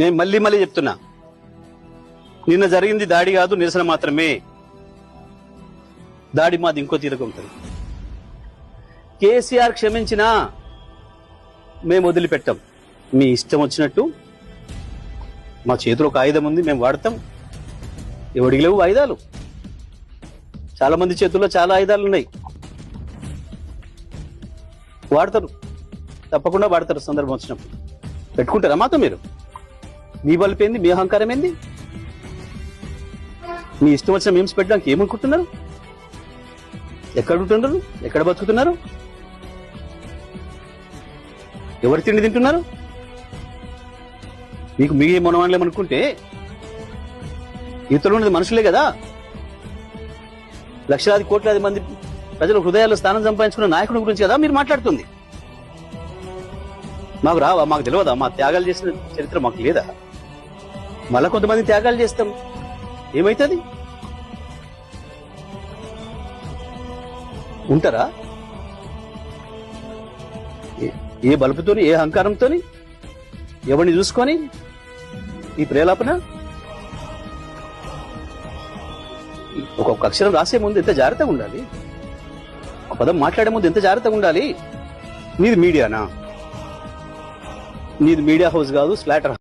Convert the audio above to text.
నేను మళ్ళీ మళ్ళీ చెప్తున్నా. నిన్న జరిగింది దాడి కాదు నిరసన మాత్రమే. దాడి మాది ఇంకో తీరుగా ఉంటుంది. కేసీఆర్ క్షమించినా మేము వదిలిపెట్టాం. మీ ఇష్టం వచ్చినట్టు మా చేతిలో ఒక ఆయుధం ఉంది మేము వాడతాం. ఎవడికి లేవు ఆయుధాలు. చాలా మంది చేతుల్లో చాలా ఆయుధాలు ఉన్నాయి. వాడతారు. తప్పకుండా వాడతారు సందర్భం వచ్చినప్పుడు. పెట్టుకుంటారా మాతో మీరు? మీ బలిపోయింది మీ అహంకారం ఏంది? మీ ఇష్టం వచ్చిన మేమ్స్ పెట్టడానికి ఏమనుకుంటున్నారు? ఎక్కడ ఉంటున్నారు? ఎక్కడ బతుకుతున్నారు? ఎవరు తిండి తింటున్నారు? మీకు మీ మనవాళ్ళేమనుకుంటే ఇతరులు ఉన్నది మనుషులే కదా. లక్షలాది కోట్లాది మంది ప్రజల హృదయాల్లో స్థానం సంపాదించుకున్న నాయకుడి గురించి కదా మీరు మాట్లాడుతుంది. మాకు రావా? మాకు తెలియదా మా త్యాగాలు చేసిన చరిత్ర మాకు లేదా? మళ్ళా కొంతమంది త్యాగాలు చేస్తాం. ఏమైతుంది? ఉంటారా? ఏ- బలుపుతోని ఏ అహంకారంతోని? ఎవరిని చూసుకొని ఈ ప్రేలాపన? ఒక్కొక్క అక్షరం రాసే ముందు ఎంత జాగ్రత్తగా ఉండాలి? ఒక పదం మాట్లాడే ముందు ఎంత జాగ్రత్తగా ఉండాలి? నీది మీడియానా? నీది మీడియా హౌస్ కాదు స్లాటర్